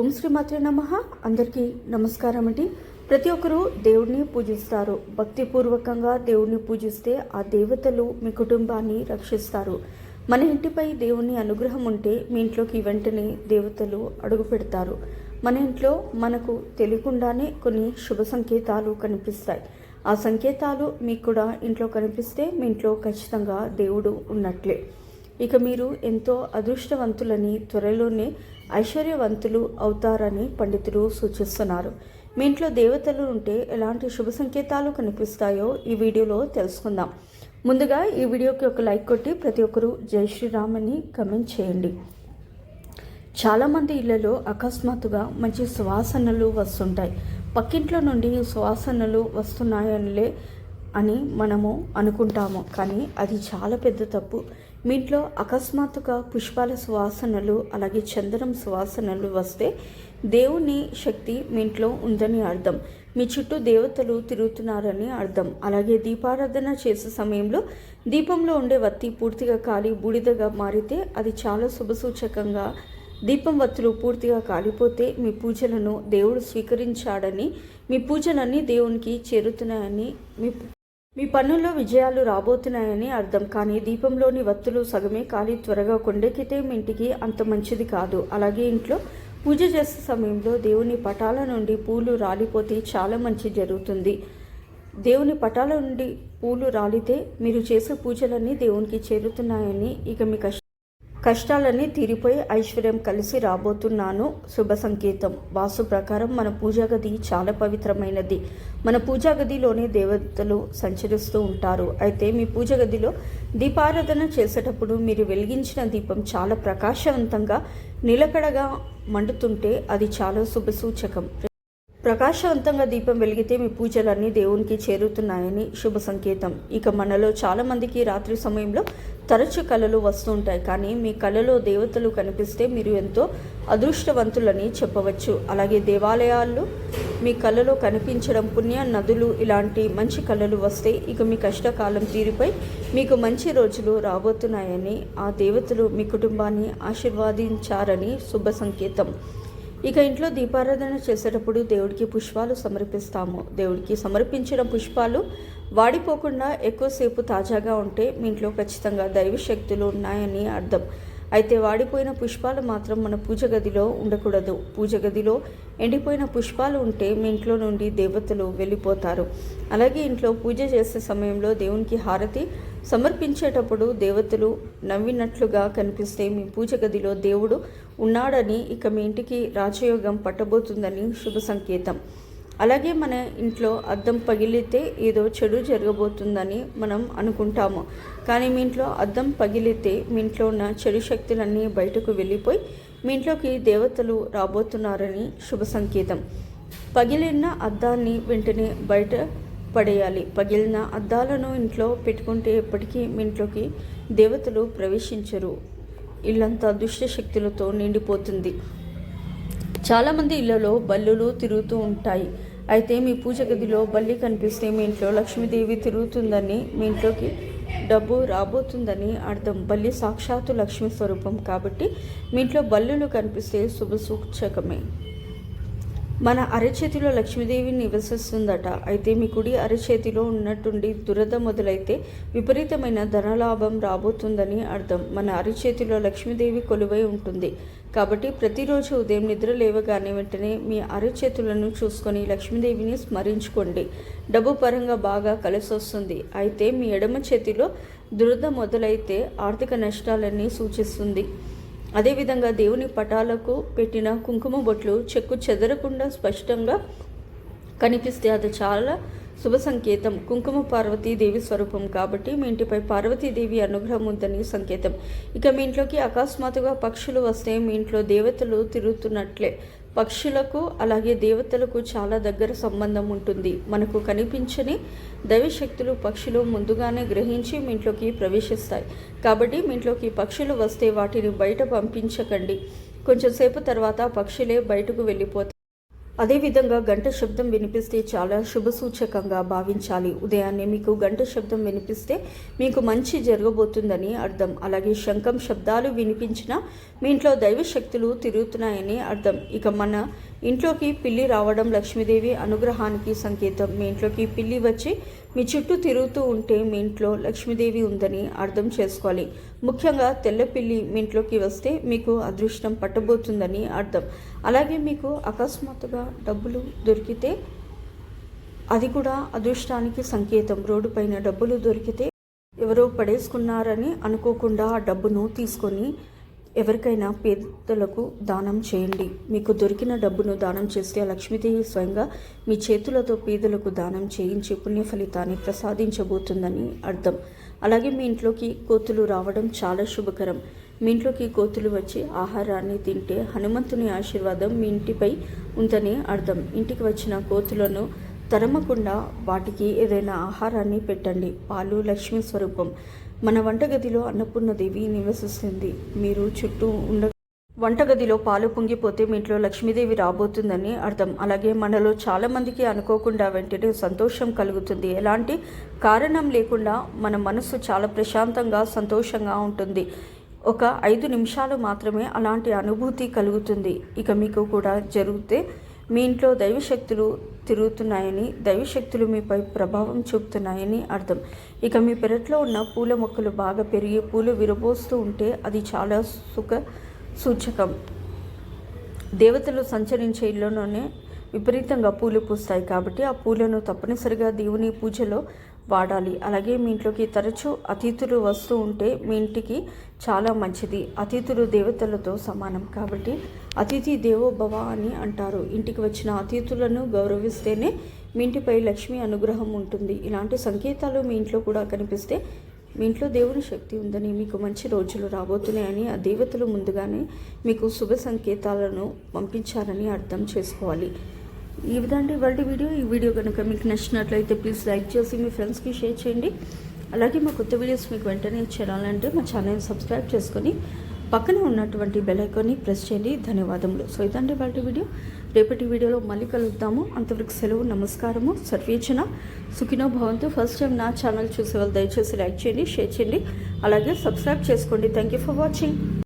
ఓం శ్రీ మాత్రే నమ. అందరికీ నమస్కారం అండి ప్రతి ఒక్కరూ దేవుడిని పూజిస్తారు. భక్తిపూర్వకంగా దేవుడిని పూజిస్తే ఆ దేవతలు మీ కుటుంబాన్ని రక్షిస్తారు. మన ఇంటిపై దేవుని అనుగ్రహం ఉంటే మీ ఇంట్లోకి వెంటనే దేవతలు అడుగు పెడతారు. మన ఇంట్లో మనకు తెలియకుండానే కొన్ని శుభ సంకేతాలు కనిపిస్తాయి. ఆ సంకేతాలు మీకు కూడా ఇంట్లో కనిపిస్తే మీ ఇంట్లో ఖచ్చితంగా దేవుడు ఉన్నట్లే. ఇక మీరు ఎంతో అదృష్టవంతులని త్వరలోనే ఐశ్వర్యవంతులు అవుతారని పండితులు సూచిస్తున్నారు. మీ ఇంట్లో దేవతలు ఉంటే ఎలాంటి శుభ సంకేతాలు కనిపిస్తాయో ఈ వీడియోలో తెలుసుకుందాం. ముందుగా ఈ వీడియోకి ఒక లైక్ కొట్టి ప్రతి ఒక్కరూ జై శ్రీరామ్ అని కమెంట్ చేయండి. చాలామంది ఇళ్ళలో అకస్మాత్తుగా మంచి సువాసనలు వస్తుంటాయి. పక్కింట్లో నుండి సువాసనలు వస్తున్నాయనిలే అని మనము అనుకుంటాము. కానీ అది చాలా పెద్ద తప్పు. మీ ఇంట్లో అకస్మాత్తుగా పుష్పాల సువాసనలు అలాగే చందనం సువాసనలు వస్తే దేవుని శక్తి మీ ఇంట్లో ఉందని అర్థం. మీ చుట్టూ దేవతలు తిరుగుతున్నారని అర్థం. అలాగే దీపారాధన చేసే సమయంలో దీపంలో ఉండే వత్తి పూర్తిగా కాలి బూడిదగా మారితే అది చాలా శుభసూచకంగా దీపం వత్తులు పూర్తిగా కాలిపోతే మీ పూజలను దేవుడు స్వీకరించాడని మీ పూజలన్నీ దేవునికి చేరుతున్నాయని మీ మీ పనుల్లో విజయాలు రాబోతున్నాయని అర్థం. కానీ దీపంలోని వత్తులు సగమే కాలి త్వరగా కొండెక్కితే మీ ఇంటికి అంత మంచిది కాదు. అలాగే ఇంట్లో పూజ చేసే సమయంలో దేవుని పటాల నుండి పూలు రాలిపోతే చాలా మంచి జరుగుతుంది. దేవుని పటాల నుండి పూలు రాలితే మీరు చేసే పూజలన్నీ దేవునికి చేరుతున్నాయని ఇక మీ కష్ట కష్టాలన్నీ తీరిపోయి ఐశ్వర్యం కలిసి రాబోతున్నాను. శుభ సంకేతం. వాసు ప్రకారం మన పూజా గది చాలా పవిత్రమైనది. మన పూజా గదిలోనే దేవతలు సంచరిస్తూ ఉంటారు. అయితే మీ పూజ గదిలో దీపారాధన చేసేటప్పుడు మీరు వెలిగించిన దీపం చాలా ప్రకాశవంతంగా నిలకడగా మండుతుంటే అది చాలా శుభసూచకం ప్రకాశవంతంగా దీపం వెలిగితే మీ పూజలన్నీ దేవునికి చేరుతున్నాయని శుభ సంకేతం. ఇక మనలో చాలామందికి రాత్రి సమయంలో తరచు కళలు వస్తుంటాయి. కానీ మీ కళలో దేవతలు కనిపిస్తే మీరు ఎంతో అదృష్టవంతులని చెప్పవచ్చు. అలాగే దేవాలయాల్లో మీ కళలో కనిపించడం పుణ్య నదులు ఇలాంటి మంచి కళలు వస్తే ఇక మీ కష్టకాలం తీరిపై మీకు మంచి రోజులు రాబోతున్నాయని ఆ దేవతలు మీ కుటుంబాన్ని ఆశీర్వాదించారని శుభ సంకేతం. ఇక ఇంట్లో దీపారాధన చేసేటప్పుడు దేవుడికి పుష్పాలు సమర్పిస్తాము. దేవుడికి సమర్పించిన పుష్పాలు వాడిపోకుండా ఎక్కువసేపు తాజాగా ఉంటే మీ ఇంట్లో ఖచ్చితంగా దైవ శక్తులు ఉన్నాయని అర్థం. అయితే వాడిపోయిన పుష్పాలు మాత్రం మన పూజ గదిలో ఉండకూడదు. పూజ గదిలో ఎండిపోయిన పుష్పాలు ఉంటే మీ ఇంట్లో నుండి దేవతలు వెళ్ళిపోతారు. అలాగే ఇంట్లో పూజ చేసే సమయంలో దేవునికి హారతి సమర్పించేటప్పుడు దేవతలు నవ్వినట్లుగా కనిపిస్తే మీ పూజ గదిలో దేవుడు ఉన్నాడని ఇక మీ ఇంటికి రాజయోగం పట్టబోతుందని శుభ సంకేతం. అలాగే మన ఇంట్లో అద్దం పగిలితే ఏదో చెడు జరగబోతుందని మనం అనుకుంటాము. కానీ మీ ఇంట్లో అద్దం పగిలితే మీ ఇంట్లో ఉన్న చెడు శక్తులన్నీ బయటకు వెళ్ళిపోయి మీ ఇంట్లోకి దేవతలు రాబోతున్నారని శుభ సంకేతం. పగిలిన అద్దాన్ని వెంటనే బయట పడేయాలి. పగిలిన అద్దాలను ఇంట్లో పెట్టుకుంటే ఎప్పటికీ మీ ఇంట్లోకి దేవతలు ప్రవేశించరు. ఇల్లంతా దుష్ట శక్తులతో నిండిపోతుంది. చాలామంది ఇళ్ళలో బల్లులు తిరుగుతూ ఉంటాయి. అయితే మీ పూజ గదిలో బల్లి కనిపిస్తే మీ ఇంట్లో లక్ష్మీదేవి తిరుగుతుందని మీ ఇంట్లోకి డబ్బు రాబోతుందని అర్థం. బల్లి సాక్షాత్తు లక్ష్మీ స్వరూపం కాబట్టి మీ ఇంట్లో బల్లులు కనిపిస్తే శుభ సూచకమే. మన అరచేతిలో లక్ష్మీదేవి నివసిస్తుందట. అయితే మీ కుడి అరచేతిలో ఉన్నట్టుండి దురద మొదలైతే విపరీతమైన ధనలాభం రాబోతుందని అర్థం. మన అరచేతిలో లక్ష్మీదేవి కొలువై ఉంటుంది. కాబట్టి ప్రతిరోజు ఉదయం నిద్ర లేవగానే వెంటనే మీ అరచేతులను చూసుకొని లక్ష్మీదేవిని స్మరించుకోండి. డబ్బు పరంగా బాగా కలిసొస్తుంది. అయితే మీ ఎడమ చేతిలో దురద మొదలైతే ఆర్థిక నష్టాలన్నీ సూచిస్తుంది. అదేవిధంగా దేవుని పటాలకు పెట్టిన కుంకుమ బొట్లు చెక్కు చెదరకుండా స్పష్టంగా కనిపిస్తే అది చాలా శుభ సంకేతం కుంకుమ పార్వతీదేవి స్వరూపం కాబట్టి మీ ఇంటిపై పార్వతీదేవి అనుగ్రహం ఉందని సంకేతం. ఇక మీ ఇంట్లోకి అకస్మాత్తుగా పక్షులు వస్తే మీ ఇంట్లో దేవతలు తిరుగుతున్నట్లే. పక్షులకు అలాగే దేవతలకు చాలా దగ్గర సంబంధం ఉంటుంది. మనకు కనిపించని దైవశక్తులు పక్షులు ముందుగానే గ్రహించి మీ ఇంట్లోకి ప్రవేశిస్తాయి. కాబట్టి మీ ఇంట్లోకి పక్షులు వస్తే వాటిని బయట పంపించకండి. కొంచెం సేపు తర్వాత పక్షులే బయటకు వెళ్ళిపోతాయి. అదేవిధంగా గంట శబ్దం వినిపిస్తే చాలా శుభసూచకంగా భావించాలి. ఉదయాన్నే మీకు గంట శబ్దం వినిపిస్తే మీకు మంచి జరగబోతుందని అర్థం. అలాగే శంఖం శబ్దాలు వినిపించినా మీ ఇంట్లో దైవ శక్తులు తిరుగుతున్నాయని అర్థం. ఇక మన ఇంట్లోకి పిల్లి రావడం లక్ష్మీదేవి అనుగ్రహానికి సంకేతం. మీ ఇంట్లోకి పిల్లి వచ్చి మీ చుట్టూ తిరుగుతూ ఉంటే మీ ఇంట్లో లక్ష్మీదేవి ఉందని అర్థం చేసుకోవాలి. ముఖ్యంగా తెల్ల పిల్లి మీ ఇంట్లోకి వస్తే మీకు అదృష్టం పట్టబోతుందని అర్థం. అలాగే మీకు అకస్మాత్తుగా డబ్బులు దొరికితే అది కూడా అదృష్టానికి సంకేతం. రోడ్డు పైన డబ్బులు దొరికితే ఎవరో పడేసుకున్నారని అనుకోకుండా ఆ డబ్బును తీసుకొని ఎవరికైనా పేదలకు దానం చేయండి. మీకు దొరికిన డబ్బును దానం చేస్తే ఆ లక్ష్మీదేవి స్వయంగా మీ చేతులతో పేదలకు దానం చేయించి పుణ్య ఫలితాన్ని ప్రసాదించబోతుందని అర్థం. అలాగే మీ ఇంట్లోకి కోతులు రావడం చాలా శుభకరం. మీ ఇంట్లోకి కోతులు వచ్చి ఆహారాన్ని తింటే హనుమంతుని ఆశీర్వాదం మీ ఇంటిపై ఉందని అర్థం. ఇంటికి వచ్చిన కోతులను తరమకుండా వాటికి ఏదైనా ఆహారాన్ని పెట్టండి. పాలు లక్ష్మీ స్వరూపం. మన వంటగదిలో అన్నపూర్ణదేవి నివసిస్తుంది. మీరు చుట్టూ ఉండ వంటగదిలో పాలు పొంగిపోతే మీ ఇంట్లో లక్ష్మీదేవి రాబోతుందని అర్థం. అలాగే మనలో చాలామందికి అనుకోకుండా వెంటనే సంతోషం కలుగుతుంది. ఎలాంటి కారణం లేకుండా మన మనసు చాలా ప్రశాంతంగా సంతోషంగా ఉంటుంది. ఒక ఐదు నిమిషాలు మాత్రమే అలాంటి అనుభూతి కలుగుతుంది. ఇక మీకు కూడా జరిగితే మీ ఇంట్లో దైవశక్తులు తిరుగుతున్నాయని దైవశక్తులు మీపై ప్రభావం చూపుతున్నాయని అర్థం. ఇక మీ పెరట్లో ఉన్న పూల మొక్కలు బాగా పెరిగి పూలు విరబోస్తూ ఉంటే అది చాలా సుఖ సూచకం. దేవతలు సంచరించే ఇళ్ళలోనే విపరీతంగా పూలు పూస్తాయి కాబట్టి ఆ పూలను తప్పనిసరిగా దేవుని పూజలో వాడాలి. అలాగే మీ ఇంట్లోకి తరచూ అతిథులు వస్తూ ఉంటే మీ ఇంటికి చాలా మంచిది. అతిథులు దేవతలతో సమానం కాబట్టి అతిథి దేవోభవ అని అంటారు. ఇంటికి వచ్చిన అతిథులను గౌరవిస్తేనే మీ ఇంటిపై లక్ష్మీ అనుగ్రహం ఉంటుంది. ఇలాంటి సంకేతాలు మీ ఇంట్లో కూడా కనిపిస్తే మీ ఇంట్లో దేవుని శక్తి ఉందని మీకు మంచి రోజులు రాబోతున్నాయని ఆ దేవతలు ముందుగానే మీకు శుభ సంకేతాలను పంపించారని అర్థం చేసుకోవాలి. ఈ విధంగా ఇవాళ వీడియో ఈ వీడియో కనుక మీకు నచ్చినట్లయితే ప్లీజ్ లైక్ చేసి మీ ఫ్రెండ్స్కి షేర్ చేయండి. అలాగే మా కొత్త వీడియోస్ మీకు వెంటనే చేరాలంటే మా ఛానల్ని సబ్స్క్రైబ్ చేసుకొని పక్కనే ఉన్నటువంటి బెల్ ఐకాన్ని ప్రెస్ చేయండి. ధన్యవాదములు. సో ఇదండి వాటి వీడియో. రేపటి వీడియోలో మళ్ళీ కలుద్దాము. అంతవరకు సెలవు నమస్కారము సర్వేచన సుఖినో భవంతు. ఫస్ట్ టైం నా ఛానల్ చూసే వాళ్ళు దయచేసి లైక్ చేయండి షేర్ చేయండి. అలాగే సబ్స్క్రైబ్ చేసుకోండి. Thank you for watching